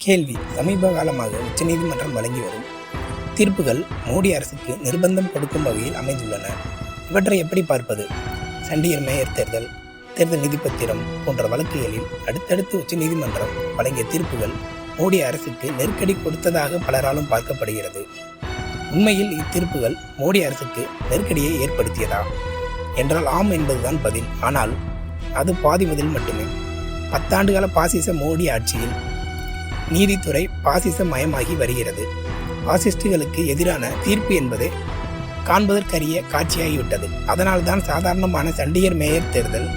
கேள்வி சமீப காலமாக உச்சநீதிமன்றம் வழங்கி வரும் தீர்ப்புகள் மோடி அரசுக்கு நிர்பந்தம் கொடுக்கும் வகையில் அமைந்துள்ளன. இவற்றை எப்படி பார்ப்பது? சண்டிகர் மேயர் தேர்தல் தேர்தல் நிதிப்பத்திரம் போன்ற வழக்குகளில் அடுத்தடுத்து உச்சநீதிமன்றம் வழங்கிய தீர்ப்புகள் மோடி அரசுக்கு நெருக்கடி கொடுத்ததாக பலராலும் பார்க்கப்படுகிறது. உண்மையில் இத்தீர்ப்புகள் மோடி அரசுக்கு நெருக்கடியை ஏற்படுத்தியதா? என்றால் ஆம் என்பதுதான் பதில். ஆனால் அது பாதி முதல் மட்டுமே. பத்தாண்டுகால பாசிச மோடி ஆட்சியில் நீதித்துறை பாசிச மயமாகி வருகிறது. பாசிஸ்டுகளுக்கு எதிரான தீர்ப்பு என்பது காண்பதற்கரிய காட்சியாகிவிட்டது. அதனால்தான் சாதாரணமான சண்டிகர் மேயர் தேர்தல்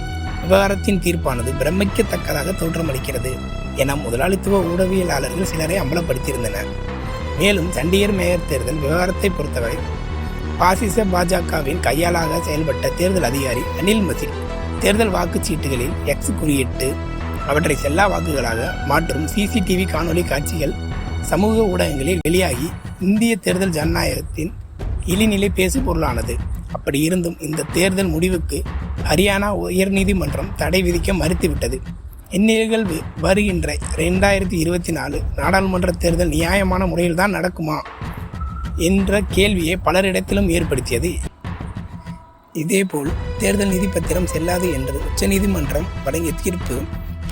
விவகாரத்தின் தீர்ப்பானது பிரமிக்கத்தக்கதாக தோற்றமளிக்கிறது என முதலாளித்துவ ஊடகவியலாளர்கள் சிலரை அம்பலப்படுத்தியிருந்தனர். மேலும் சண்டிகர் மேயர் தேர்தல் விவகாரத்தை பொறுத்தவரை பாசிச பாஜகவின் கையாளாக செயல்பட்ட தேர்தல் அதிகாரி அனில் மசில் தேர்தல் வாக்குச்சீட்டுகளில் எக்ஸ் குறியிட்டு அவற்றை செல்லா வாக்குகளாக மாற்றும் சிசிடிவி காணொளி காட்சிகள் சமூக ஊடகங்களில் வெளியாகி இந்திய தேர்தல் ஜனநாயகத்தின் இழிநிலை பேசு பொருளானது அப்படி இருந்தும் இந்த தேர்தல் முடிவுக்கு ஹரியானா உயர்நீதிமன்றம் தடை விதிக்க மறுத்துவிட்டது. இந்நிகழ்வு வருகின்ற ரெண்டாயிரத்தி இருபத்தி நாலு நாடாளுமன்ற தேர்தல் நியாயமான முறையில் தான் நடக்குமா என்ற கேள்வியை பலரிடத்திலும் ஏற்படுத்தியது. இதேபோல் தேர்தல் நிதி பத்திரம் செல்லாது என்று உச்சநீதிமன்றம் வழங்கிய தீர்ப்பு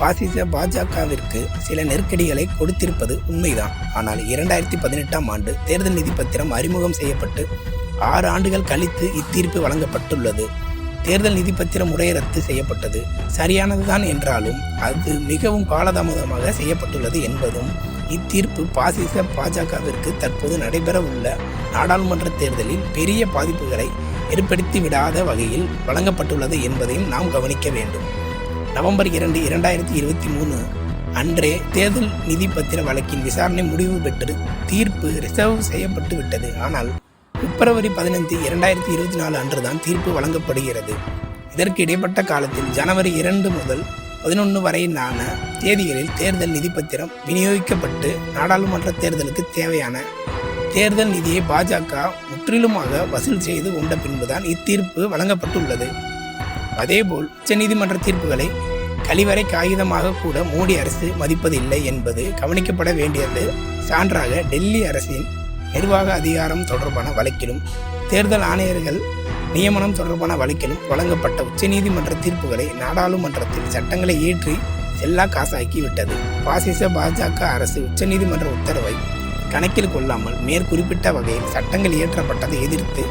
பாசிச பாஜகவிற்கு சில நெருக்கடிகளை கொடுத்திருப்பது உண்மைதான். ஆனால் இரண்டாயிரத்தி பதினெட்டாம் ஆண்டு தேர்தல் நிதி பத்திரம் அறிமுகம் செய்யப்பட்டு ஆறு ஆண்டுகள் கழித்து இத்தீர்ப்பு வழங்கப்பட்டுள்ளது. தேர்தல் நிதி பத்திரம் முறை ரத்து செய்யப்பட்டது. சரியானதுதான் என்றாலும் அது மிகவும் காலதாமதமாக செய்யப்பட்டுள்ளது என்பதும் இத்தீர்ப்பு பாசிச பாஜகவிற்கு தற்போது நடைபெற உள்ள நாடாளுமன்ற தேர்தலில் பெரிய பாதிப்புகளை ஏற்படுத்தி விடாத வகையில் வழங்கப்பட்டுள்ளது என்பதையும் நாம் கவனிக்க வேண்டும். நவம்பர் இரண்டு இரண்டாயிரத்தி இருபத்தி மூணு அன்றே தேர்தல் நிதி பத்திர வழக்கின் விசாரணை முடிவு பெற்று தீர்ப்பு ரிசர்வ் செய்யப்பட்டு விட்டது. ஆனால் பிப்ரவரி பதினைந்து இரண்டாயிரத்தி இருபத்தி நாலு அன்றுதான் தீர்ப்பு வழங்கப்படுகிறது. இதற்கு இடைப்பட்ட காலத்தில் ஜனவரி இரண்டு முதல் பதினொன்று வரையிலான தேதிகளில் தேர்தல் நிதி பத்திரம் விநியோகிக்கப்பட்டு நாடாளுமன்ற தேர்தலுக்கு தேவையான தேர்தல் நிதியை பாஜக முற்றிலுமாக வசூல் செய்து கொண்ட பின்புதான் இத்தீர்ப்பு வழங்கப்பட்டுள்ளது. அதேபோல் உச்சநீதிமன்ற தீர்ப்புகளை கழிவறை காகிதமாக கூட மோடி அரசு மதிப்பதில்லை என்பது கவனிக்கப்பட வேண்டியது. சான்றாக டெல்லி அரசின் நிர்வாக அதிகாரம் தொடர்பான வழக்கிலும் தேர்தல் ஆணையர்கள் நியமனம் தொடர்பான வழக்கிலும் வழங்கப்பட்ட உச்சநீதிமன்ற தீர்ப்புகளை நாடாளுமன்றத்தில் சட்டங்களை ஏற்றி செல்லா காசாக்கி விட்டது பாசிச பாஜக அரசு உச்சநீதிமன்ற உத்தரவை கணக்கில் கொள்ளாமல் மேற்குறிப்பிட்ட வகையில் சட்டங்கள் இயற்றப்பட்டதை எதிர்த்து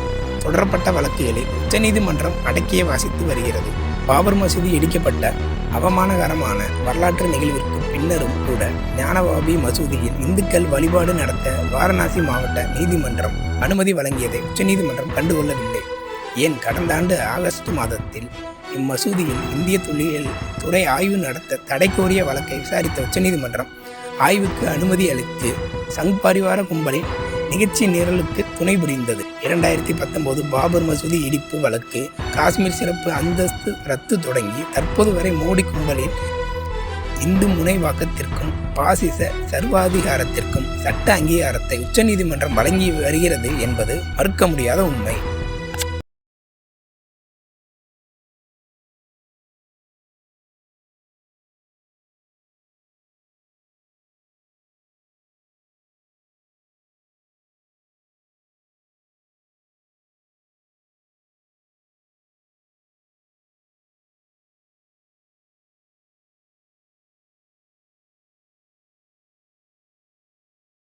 தொடரப்பட்ட வழக்குகளை உச்சநீதிமன்றம் அடக்கிய வாசித்து வருகிறது. பாபர் மசூதி இடிக்கப்பட்ட அவமானகரமான வரலாற்று நிகழ்விற்கு பின்னரும் கூட ஞானபாபி மசூதியில் இந்துக்கள் வழிபாடு நடத்த வாரணாசி மாவட்ட நீதிமன்றம் அனுமதி வழங்கியதை உச்சநீதிமன்றம் கண்டுகொள்ளவில்லை. ஏன் கடந்த ஆண்டு ஆகஸ்ட் மாதத்தில் இம்மசூதியில் இந்திய தொழில் துறை ஆய்வு நடத்த தடை கோரிய வழக்கை விசாரித்த உச்சநீதிமன்றம் ஆய்வுக்கு அனுமதி அளித்து சங் பரிவார கும்பலின் நிகழ்ச்சி நிரலுக்கு துணை புரிந்தது. இரண்டாயிரத்தி பத்தொன்பது பாபர் மசூதி இடிப்பு வழக்கு காஷ்மீர் சிறப்பு அந்தஸ்து ரத்து தொடங்கி தற்போது வரை மோடி கும்பலின் இந்து முனைவாக்கத்திற்கும் பாசிச சர்வாதிகாரத்திற்கும் சட்ட அங்கீகாரத்தை உச்சநீதிமன்றம் வழங்கி வருகிறது என்பது மறுக்க முடியாத உண்மை.